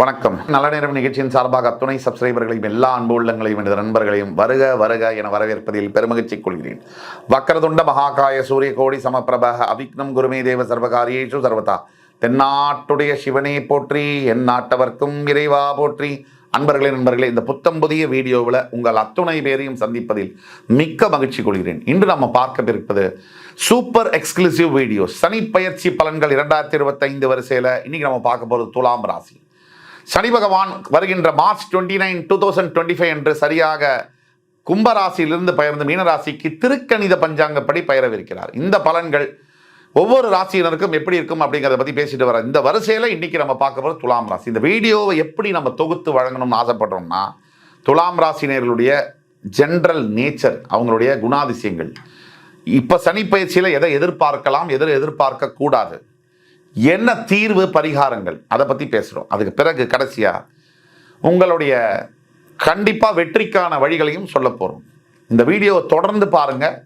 வணக்கம். நல்ல நேரம் நிகழ்ச்சியின் சார்பாக அத்துணை சப்ஸ்கிரைபர்களையும் எல்லா அன்பு உள்ளங்களையும் எனது நண்பர்களையும் வருக வருக என வரவேற்பதில் பெருமகிழ்ச்சி கொள்கிறேன். வக்கரதுண்ட மகாகாய சூரிய கோடி சமப்பிரப அவிக்னம் குருமே தேவ சர்வகாரியேஷு சர்வதா. தென்னாட்டுடைய சிவனே போற்றி என் நாட்டவர்க்கும் இறைவா போற்றி. அன்பர்களே நண்பர்களே இந்த புத்தம் புதிய வீடியோவில் உங்கள் அத்துணை பேரையும் சந்திப்பதில் மிக்க மகிழ்ச்சி கொள்கிறேன். இன்று நம்ம பார்க்க இருப்பது சூப்பர் எக்ஸ்க்ளூசிவ் வீடியோ. சனி பயிற்சி பலன்கள் இரண்டாயிரத்தி இருபத்தைந்து வரிசையில் இன்னைக்கு நம்ம பார்க்க போகிறது துலாம் ராசி. சனி பகவான் வருகின்ற March twenty nine two thousand twenty five என்று சரியாக கும்பராசியிலிருந்து பெயர்ந்து மீனராசிக்கு திருக்கணித பஞ்சாங்கப்படி பயிரவிருக்கிறார். இந்த பலன்கள் ஒவ்வொரு ராசியினருக்கும் எப்படி இருக்கும் அப்படிங்கிறத பற்றி பேசிட்டு வர இந்த வரிசையில் இன்றைக்கி நம்ம பார்க்க போகிற துலாம் ராசி. இந்த வீடியோவை எப்படி நம்ம தொகுத்து வழங்கணும்னு ஆசைப்படுறோம்னா துலாம் ராசினியர்களுடைய ஜென்ரல் நேச்சர் அவங்களுடைய குணாதிசயங்கள். இப்போ சனி பயிற்சியில் எதை எதிர்பார்க்கலாம் எதிர் எதிர்பார்க்கக்கூடாது. என்ன தீர்வு பரிகாரங்கள்? அதை பற்றி பேசுகிறோம் அதுக்கு பிறகு கடைசியாக உங்களுடைய கண்டிப்பாக வெற்றிக்கான வழிகளையும் சொல்ல போகிறோம் இந்த வீடியோவை தொடர்ந்து பாருங்கள்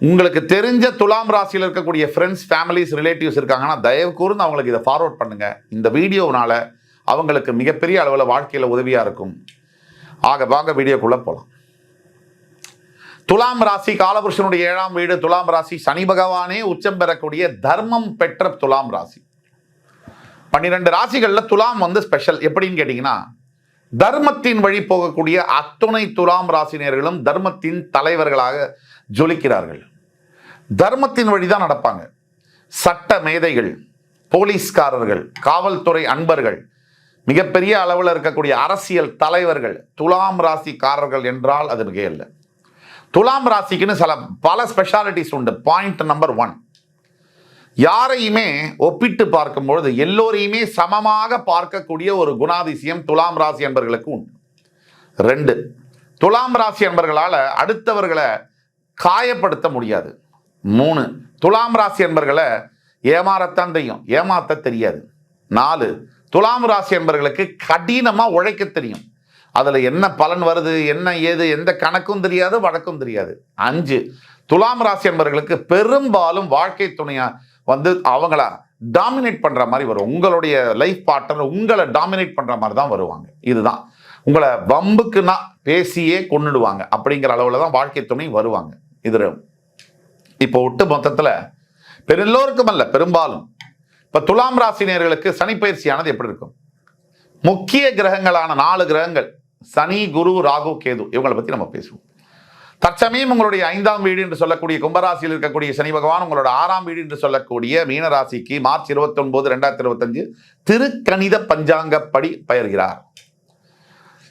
உங்களுக்கு தெரிஞ்ச துலாம் ராசியில் இருக்கக்கூடிய ஃப்ரெண்ட்ஸ் ஃபேமிலிஸ் ரிலேட்டிவ்ஸ் இருக்காங்கன்னா தயவு கூர்ந்து அவங்களுக்கு இதை ஃபார்வர்ட் பண்ணுங்கள் இந்த வீடியோனால் அவங்களுக்கு மிகப்பெரிய அளவில் வாழ்க்கையில் உதவியாக இருக்கும். ஆக வாங்க வீடியோக்குள்ளே போகலாம் துலாம் ராசி காலபுருஷனுடைய ஏழாம் வீடு துலாம் ராசி சனி பகவானே உச்சம் பெறக்கூடிய தர்மம் பெற்ற துலாம் ராசி. பன்னிரெண்டு ராசிகளில் துலாம் வந்து ஸ்பெஷல் எப்படின்னு கேட்டிங்கன்னா தர்மத்தின் வழி போகக்கூடிய அத்துணை துலாம் ராசினியர்களும் தர்மத்தின் தலைவர்களாக ஜொலிக்கிறார்கள். தர்மத்தின் வழி தான் நடப்பாங்க. சட்ட மேதைகள் போலீஸ்காரர்கள் காவல்துறை அன்பர்கள் மிகப்பெரிய அளவில் இருக்கக்கூடிய அரசியல் தலைவர்கள் துலாம் ராசிக்காரர்கள் என்றால் அது மிகையல்ல. துலாம் ராசிக்குன்னு சில பல ஸ்பெஷாலிட்டிஸ் உண்டு. பாயிண்ட் நம்பர் ஒன் யாரையுமே ஒப்பிட்டு பார்க்கும்பொழுது எல்லோரையுமே சமமாக பார்க்கக்கூடிய ஒரு குணாதிசயம் துலாம் ராசி என்பர்களுக்கு உண்டு. ரெண்டு துலாம் ராசி என்பர்களால் அடுத்தவர்களை காயப்படுத்த முடியாது. மூணு துலாம் ராசி என்பர்களை ஏமாறத்தான் தெரியும். ஏமாத்த தெரியாது. நாலு துலாம் ராசி என்பர்களுக்கு கடினமாக உழைக்க தெரியும். அதில் என்ன பலன் வருது என்ன ஏது எந்த கணக்கும் தெரியாது வழக்கும் தெரியாது. அஞ்சு துலாம் ராசி என்பவர்களுக்கு பெரும்பாலும் வாழ்க்கை துணையா வந்து அவங்கள டாமினேட் பண்ணுற மாதிரி வரும். உங்களுடைய லைஃப் பார்ட்னர் உங்களை டாமினேட் பண்ணுற மாதிரி தான் வருவாங்க. இதுதான். உங்களை வம்புக்குன்னா பேசியே கொண்டுடுவாங்க அப்படிங்கிற அளவில் தான் வாழ்க்கை துணை வருவாங்க. இது இப்போ ஒட்டு மொத்தத்தில் பெருல்லோருக்கும் அல்ல பெரும்பாலும். இப்போ துலாம் ராசினியர்களுக்கு சனிப்பயிற்சியானது எப்படி இருக்கும்? முக்கிய கிரகங்களான நாலு கிரகங்கள். சனி குரு ராகு கேது இவங்களை பற்றி நம்ம பேசுவோம். தற்சமயம் உங்களுடைய ஐந்தாம் வீடு என்று சொல்லக்கூடிய கும்பராசியில் இருக்கக்கூடிய சனி பகவான் உங்களோட ஆறாம் வீடு என்று சொல்லக்கூடிய மீனராசிக்கு மார்ச் இருபத்தி ஒன்பது ரெண்டாயிரத்தி இருபத்தஞ்சு திருக்கணித பஞ்சாங்கப்படி பெயர்கிறார்.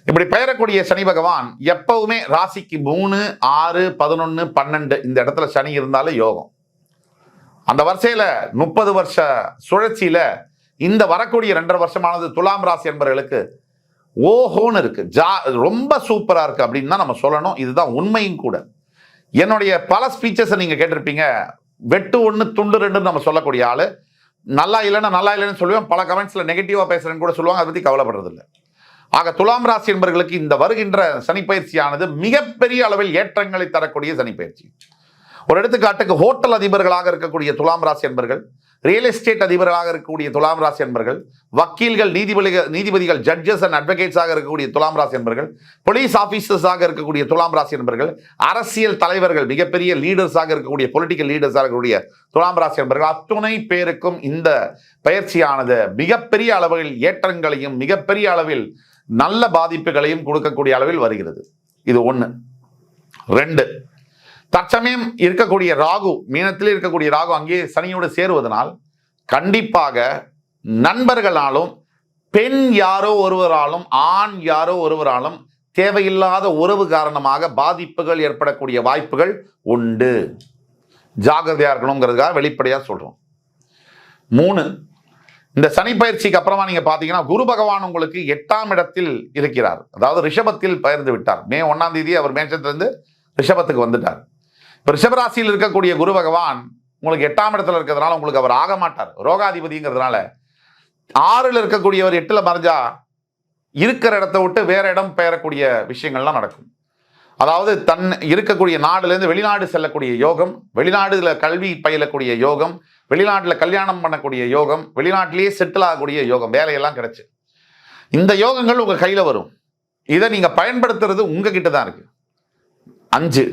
இப்படி பெயரக்கூடிய சனி பகவான் எப்பவுமே ராசிக்கு மூணு ஆறு பதினொன்று பன்னெண்டு இந்த இடத்துல சனி இருந்தாலும் யோகம். அந்த வரிசையில் முப்பது வருஷ சுழற்சியில இந்த வரக்கூடிய ரெண்டரை வருஷமானது துலாம் ராசி என்பவர்களுக்கு ஓஹோன்னு இருக்குது ஜா ரொம்ப சூப்பராக இருக்குது அப்படின்னு தான் நம்ம சொல்லணும். இதுதான் உண்மையும் கூட. என்னுடைய பல ஸ்பீச்சஸை நீங்கள் கேட்டிருப்பீங்க. வெட்டு ஒன்று துண்டு ரெண்டுன்னு நம்ம சொல்லக்கூடிய ஆள். நல்லா இல்லைன்னா நல்லா இல்லைன்னு சொல்லுவேன். பல கமெண்ட்ஸில் நெகட்டிவாக பேசுகிறேன்னு கூட சொல்லுவாங்க. அதை பற்றி கவலைப்படுறதில்லை ஆக துலாம் ராசி என்பவர்களுக்கு இந்த வருகின்ற சனிப்பயிற்சியானது மிகப்பெரிய அளவில் ஏற்றங்களை தரக்கூடிய சனிப்பயிற்சி ஒரு எடுத்துக்காட்டுக்கு ஹோட்டல் அதிபர்களாக இருக்கக்கூடிய துலாம் ராசி என்பர்கள் ரியல் எஸ்டேட் அதிபர்களாக இருக்கக்கூடிய துலாம் ராசி என்பர்கள் வக்கீல்கள் நீதிபதிகள் நீதிபதிகள் ஜட்ஜஸ் அண்ட் அட்வொகேட்ஸாக இருக்கக்கூடிய துலாம் ராசி என்பர்கள் போலீஸ் ஆஃபீஸர்ஸாக இருக்கக்கூடிய துலாம் ராசி என்பர்கள் அரசியல் தலைவர்கள் மிகப்பெரிய லீடர்ஸாக இருக்கக்கூடிய பொலிட்டிக்கல் லீடர்ஸாக இருக்கக்கூடிய துலாம் ராசி என்பர்கள் அத்துணை பேருக்கும் இந்த பயிற்சியானது மிகப்பெரிய அளவில் ஏற்றங்களையும் மிகப்பெரிய அளவில் நல்ல பாதிப்புகளையும் கொடுக்கக்கூடிய அளவில் வருகிறது. இது ஒன்று ரெண்டு தற்சமயம் இருக்கக்கூடிய ராகு மீனத்தில் இருக்கக்கூடிய ராகு அங்கே சனியோடு சேருவதனால் கண்டிப்பாக நண்பர்களாலும் பெண் யாரோ ஒருவராலும் ஆண் யாரோ ஒருவராலும் தேவையில்லாத உறவு காரணமாக பாதிப்புகள் ஏற்படக்கூடிய வாய்ப்புகள் உண்டு. ஜாகிரதையா இருக்கணுங்கிறதுக்காக வெளிப்படையாக சொல்கிறோம் மூணு இந்த சனி பயிற்சிக்கு அப்புறமா நீங்கள் பார்த்தீங்கன்னா குரு பகவான் உங்களுக்கு எட்டாம் இடத்தில் இருக்கிறார். அதாவது ரிஷபத்தில் பயிர்ந்து விட்டார். மே ஒன்றாம் தேதி அவர் மேஷத்திலிருந்து ரிஷபத்துக்கு வந்துட்டார். ரிஷபராசியில் இருக்கக்கூடிய குரு பகவான் உங்களுக்கு எட்டாம் இடத்துல இருக்கிறதுனால உங்களுக்கு அவர் ஆக மாட்டார். ரோகாதிபதிங்கிறதுனால ஆறில் இருக்கக்கூடியவர் எட்டில் மறைஞ்சா இருக்கிற இடத்த விட்டு வேற இடம் பெயரக்கூடிய விஷயங்கள்லாம் நடக்கும். அதாவது தன் இருக்கக்கூடிய நாடுலேருந்து வெளிநாடு செல்லக்கூடிய யோகம் வெளிநாடுல கல்வி பயிலக்கூடிய யோகம் வெளிநாட்டில் கல்யாணம் பண்ணக்கூடிய யோகம் வெளிநாட்டிலேயே செட்டில் ஆகக்கூடிய யோகம் வேலையெல்லாம் கிடைச்சி. இந்த யோகங்கள் உங்கள் கையில் வரும். இதை நீங்கள் பயன்படுத்துறது உங்ககிட்ட தான் இருக்குது அஞ்சு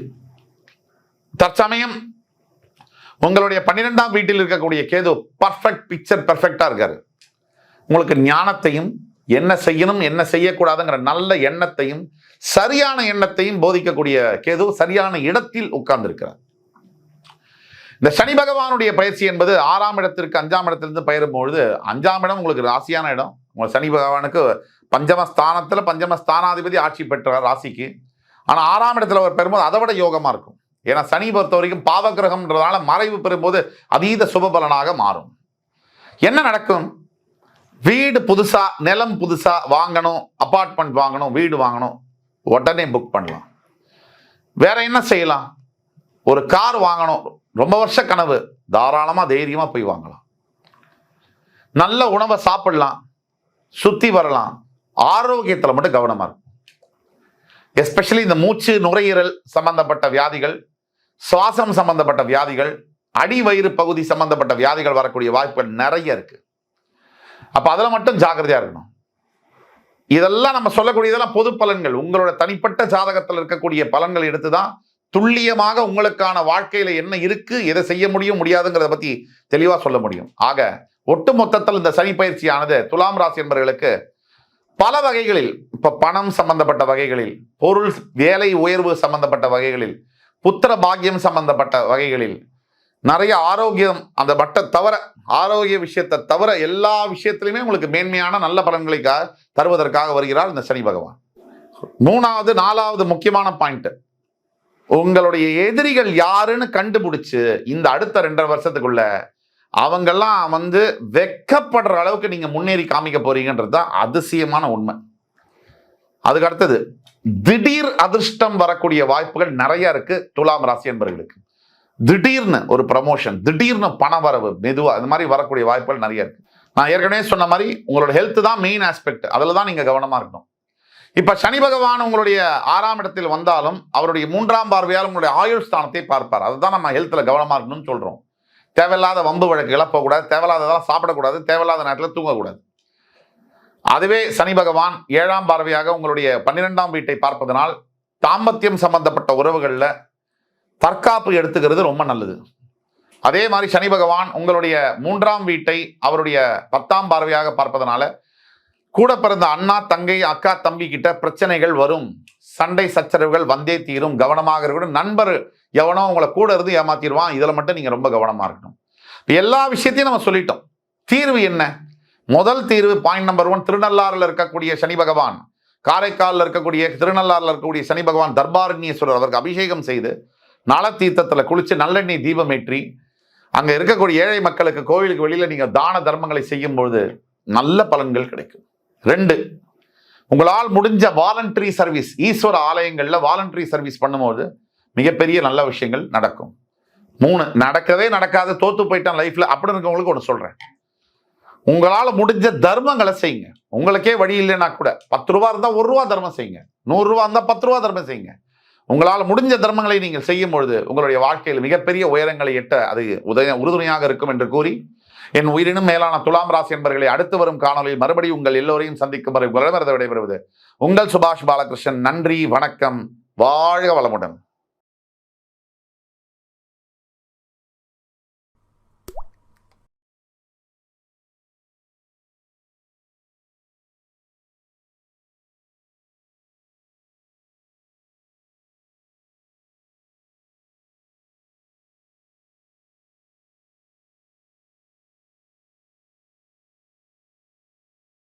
தற்சமயம் உங்களுடைய பன்னிரெண்டாம் வீட்டில் இருக்கக்கூடிய கேது பர்ஃபெக்ட் பிக்சர் பர்ஃபெக்டாக இருக்காரு. உங்களுக்கு ஞானத்தையும் என்ன செய்யணும் என்ன செய்யக்கூடாதுங்கிற நல்ல எண்ணத்தையும் சரியான எண்ணத்தையும் போதிக்கக்கூடிய கேது சரியான இடத்தில் உட்கார்ந்துருக்கிறார். இந்த சனி பகவானுடைய பயிற்சி என்பது ஆறாம் இடத்திற்கு அஞ்சாம் இடத்திலிருந்து பயிரும் பொழுது அஞ்சாம் இடம் உங்களுக்கு ராசியான இடம். உங்கள் சனி பகவானுக்கு பஞ்சமஸ்தானத்தில் பஞ்சமஸ்தானாதிபதி ஆட்சி பெற்றார் ராசிக்கு. ஆனால் ஆறாம் இடத்துல அவர் பெறும்போது அதை விட யோகமாக இருக்கும். ஏன்னா சனி பொறுத்த வரைக்கும் பாவகிரகம்ன்றதுனால மறைவு பெறும்போது அதீத சுபபலனாக மாறும். என்ன நடக்கும்? வீடு புதுசா நிலம் புதுசா வாங்கணும் அப்பார்ட்மெண்ட் வாங்கணும் வீடு வாங்கணும் உடனே புக் பண்ணலாம். வேற என்ன செய்யலாம்? ஒரு கார் வாங்கணும். ரொம்ப வருஷ கனவு. தாராளமா தைரியமா போய் வாங்கலாம். நல்ல உணவை சாப்பிடலாம். சுத்தி வரலாம். ஆரோக்கியத்தில் மட்டும் கவனமா இருக்கும் எஸ்பெஷலி இந்த மூச்சு நுரையீரல் சம்பந்தப்பட்ட வியாதிகள் சுவாசம் சம்பந்தப்பட்ட வியாதிகள் அடி வயிறு பகுதி சம்பந்தப்பட்ட வியாதிகள் வரக்கூடிய வாய்ப்புகள் நிறைய இருக்கு. அப்போ அதில் மட்டும் ஜாக்கிரதையா இருக்கணும். இதெல்லாம் நம்ம சொல்லக்கூடியதெல்லாம் பொது பலன்கள். உங்களோட தனிப்பட்ட ஜாதகத்தில் இருக்கக்கூடிய பலன்கள் எடுத்து தான் துல்லியமாக உங்களுக்கான வாழ்க்கையில் என்ன இருக்கு எதை செய்ய முடியும் முடியாதுங்கிறத பத்தி தெளிவாக சொல்ல முடியும். ஆக ஒட்டு மொத்தத்தில் இந்த சனி பயிற்சியானது துலாம் ராசி என்பவர்களுக்கு பல வகைகளில் இப்போ பணம் சம்பந்தப்பட்ட வகைகளில் பொருள் வேலை உயர்வு சம்பந்தப்பட்ட வகைகளில் புத்திர பாக்கியம் சம்பந்தப்பட்ட வகைகளில் நிறைய ஆரோக்கியம் அந்த பட்டை தவிர ஆரோக்கிய விஷயத்தை தவிர எல்லா விஷயத்திலுமே உங்களுக்கு மேன்மையான நல்ல பலன்களை தருவதற்காக வருகிறார் இந்த சனி பகவான். மூணாவது நாலாவது முக்கியமான பாயிண்ட் உங்களுடைய எதிரிகள் யாருன்னு கண்டுபிடிச்சு இந்த அடுத்த ரெண்டரை வருஷத்துக்குள்ள அவங்கெல்லாம் வந்து வெக்கப்படுற அளவுக்கு நீங்க முன்னேறி காமிக்க போறீங்கன்றது தான் அதிசயமான உண்மை. அதுக்கு அடுத்தது திடீர் அதிர்ஷ்டம் வரக்கூடிய வாய்ப்புகள் நிறைய இருக்கு துலாம் ராசி என்பவர்களுக்கு திடீர்னு ஒரு ப்ரமோஷன் திடீர்னு பண வரவு மெதுவாக இந்த மாதிரி வரக்கூடிய வாய்ப்புகள் நிறைய இருக்கு. நான் ஏற்கனவே சொன்ன மாதிரி உங்களோட ஹெல்த் தான் மெயின் ஆஸ்பெக்ட் அதில் தான் நீங்கள் கவனமாக இருக்கணும். இப்போ சனி பகவான் உங்களுடைய ஆறாம் இடத்தில் வந்தாலும் அவருடைய மூன்றாம் பார்வையால் உங்களுடைய ஆயுள் ஸ்தானத்தை பார்ப்பார். அதுதான் நம்ம ஹெல்த்தில் கவனமாக இருக்கணும்னு சொல்கிறோம் தேவையில்லாத வம்பு வழக்கு போகக்கூடாது. தேவையில்லாததெல்லாம் சாப்பிடக்கூடாது. தேவையில்லாத நேரத்தில் தூங்கக்கூடாது. அதுவே சனி பகவான் ஏழாம் பார்வையாக உங்களுடைய பன்னிரெண்டாம் வீட்டை பார்ப்பதனால் தாம்பத்தியம் சம்பந்தப்பட்ட உறவுகளில் தற்காப்பு எடுத்துக்கிறது ரொம்ப நல்லது. அதே மாதிரி சனி பகவான் உங்களுடைய மூன்றாம் வீட்டை அவருடைய பத்தாம் பார்வையாக பார்ப்பதனால கூட பிறந்த அண்ணா தங்கை அக்கா தம்பி கிட்ட பிரச்சனைகள் வரும். சண்டை சச்சரவுகள் வந்தே தீரும். கவனமாக இருக்கணும். நண்பர் எவனோ உங்களை கூட இருந்து ஏமாத்திடுவான். இதில் மட்டும் நீங்கள் ரொம்ப கவனமாக இருக்கணும். எல்லா விஷயத்தையும் நம்ம சொல்லிட்டோம். தீர்வு என்ன? முதல் தீர்வு பாயிண்ட் நம்பர் ஒன் திருநள்ளாறுல இருக்கக்கூடிய சனி பகவான். காரைக்காலில் இருக்கக்கூடிய திருநள்ளாறுல இருக்கக்கூடிய சனி பகவான் தர்பாரண்யேஸ்வரர் அவருக்கு அபிஷேகம் செய்து நல குளித்து குளிச்சு நல்லெண்ணெய் தீபம் ஏற்றி அங்க இருக்கக்கூடிய ஏழை மக்களுக்கு கோவிலுக்கு வெளியில நீங்க தான தர்மங்களை செய்யும் பொழுது நல்ல பலன்கள் கிடைக்கும். ரெண்டு உங்களால் முடிஞ்ச வாலண்டரி சர்வீஸ் ஈஸ்வர ஆலயங்கள்ல வாலண்டரி சர்வீஸ் பண்ணும்போது மிகப்பெரிய நல்ல விஷயங்கள் நடக்கும். மூணு நடக்கவே நடக்காது தோத்து போயிட்டான் லைஃப்பில் அப்படின்னு இருக்கவங்களுக்கு ஒன்று சொல்றேன். உங்களால் முடிஞ்ச தர்மங்களை செய்யுங்க. உங்களுக்கே வழி இல்லைன்னா கூட பத்து ரூபா இருந்தால் ஒரு ரூபா தர்மம் செய்யுங்க. நூறுரூவா இருந்தால் பத்து ரூபா தர்மம் செய்யுங்க. உங்களால் முடிஞ்ச தர்மங்களை நீங்கள் செய்யும் பொழுது உங்களுடைய வாழ்க்கையில் மிகப்பெரிய உயரங்களை எட்ட அது உதய உறுதுணையாக இருக்கும் என்று கூறி என் உயிரினும் மேலான துலாம் ராசி என்பர்களை அடுத்து வரும் காணொலியில் மறுபடியும் உங்கள் எல்லோரையும் சந்திக்கும் வரை விடைபெறுவது உங்கள் சுபாஷ் பாலகிருஷ்ணன். நன்றி வணக்கம் வாழ்க வளமுடன்.